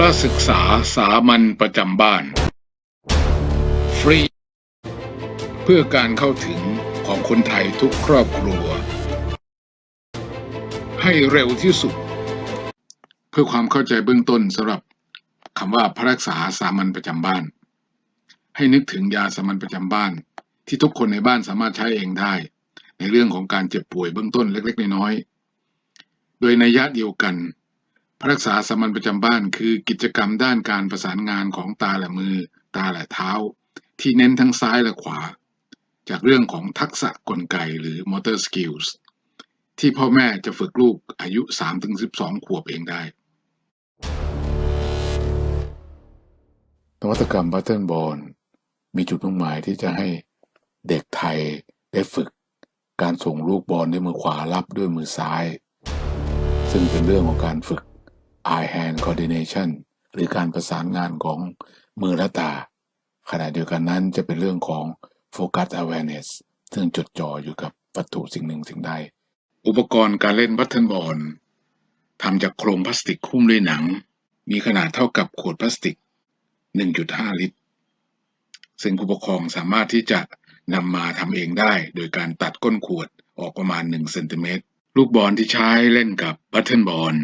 ระศึกษาสามัญประจำบ้าน ฟรี เพื่อการเข้าถึงของคนไทยทุกครอบครัว ให้เร็วที่สุด เพื่อความเข้าใจเบื้องต้นสำหรับคำว่าพระรักษาสามัญประจำบ้าน ให้นึกถึงยาสามัญประจำบ้าน ที่ทุกคนในบ้านสามารถใช้เองได้ ในเรื่องของการเจ็บป่วยเบื้องต้นเล็ก ๆ น้อยๆโดยในยะเดียวกัน รักษาสามัญประจำบ้านคือกิจกรรมด้านการประสานงานของตาและมือ ตาและเท้า ที่เน้นทั้งซ้ายและขวา จากเรื่องของทักษะกลไกหรือ motor skills ที่พ่อแม่จะฝึกลูกอายุ 3-12 ขวบเองได้ นวัตกรรมบัตเทิลบอลมีจุดมุ่งหมายที่จะให้เด็กไทยได้ฝึกการส่งลูกบอลด้วยมือขวารับด้วยมือซ้าย ซึ่งเป็นเรื่องของการฝึก eye hand coordination หรือการประสานงานของมือและตา ขณะเดียวกันนั้นจะเป็นเรื่องของ focus awareness ซึ่งจดจ่ออยู่กับวัตถุสิ่งหนึ่งสิ่งใด อุปกรณ์การเล่นบัตเทิลบอลทำจากโครงพลาสติกหุ้มด้วยหนัง มีขนาดเท่ากับขวดพลาสติก 1.5 ลิตร ซึ่งผู้ปกครองสามารถที่จะนำมาทำเองได้โดยการตัดก้นขวดออกประมาณ 1 เซนติเมตร ลูกบอลที่ใช้เล่นกับบัตเทิลบอล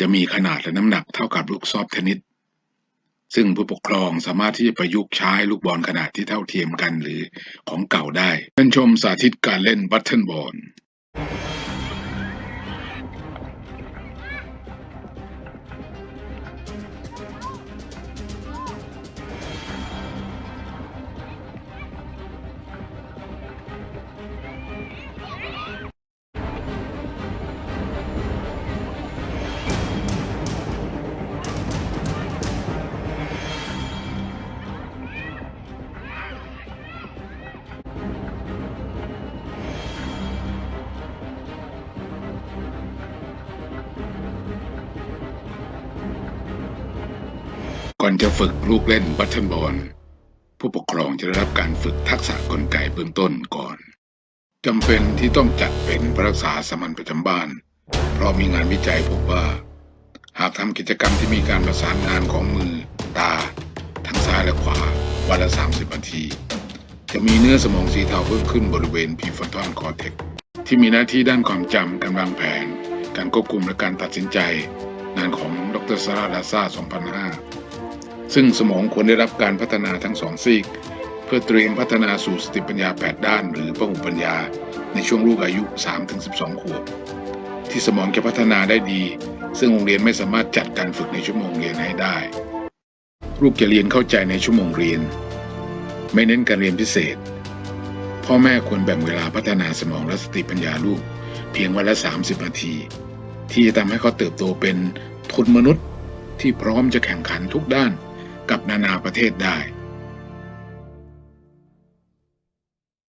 จะมีขนาดและน้ำหนักเท่ากับลูกซอฟเทนนิสซึ่งผู้ปกครองสามารถที่จะประยุกต์ใช้ลูกบอลขนาดที่เท่าเทียมกันหรือของเก่าได้ท่านชมสาธิตการเล่นบัตเทิลบอล อนจะฝึกลูกเล่นบัตเทิลบอลผู้ปกครองจะได้รับการฝึกทักษะกลไกเบื้องต้นก่อนจำเป็นที่ต้องจัดเป็นพระรักษาสมัญประจำบ้าน เพราะมีงานวิจัยพบว่า หากทำกิจกรรมที่มีการประสานงานของมือ ตา ทั้งซ้ายและขวา วันละ 30นาที จะมีเนื้อสมองสีเทาเพิ่มขึ้นบริเวณพีฟอนทอนคอเทกที่มีหน้าที่ด้านความจำการวางแผน การควบคุมและการตัดสินใจ งานของดรซาราลาซา2005 ซึ่งสมองควรได้รับการพัฒนาทั้งสองซีก เพื่อเตรียมพัฒนาสู่สติปัญญา 8 ด้าน หรือพหุปัญญา ในช่วงลูกอายุ 3-12 ขวบ ที่สมองจะพัฒนาได้ดี ซึ่งโรงเรียนไม่สามารถจัดการฝึกในชั่วโมงเรียนให้ได้ ลูกจะเรียนเข้าใจในชั่วโมงเรียน ไม่เน้นการเรียนพิเศษ พ่อแม่ควรแบ่งเวลาพัฒนาสมองและสติปัญญาลูก เพียงวันละ 30 นาที ที่จะทำให้เขาเติบโตเป็นทุนมนุษย์ที่พร้อมจะแข่งขันทุกด้าน กับนานาประเทศได้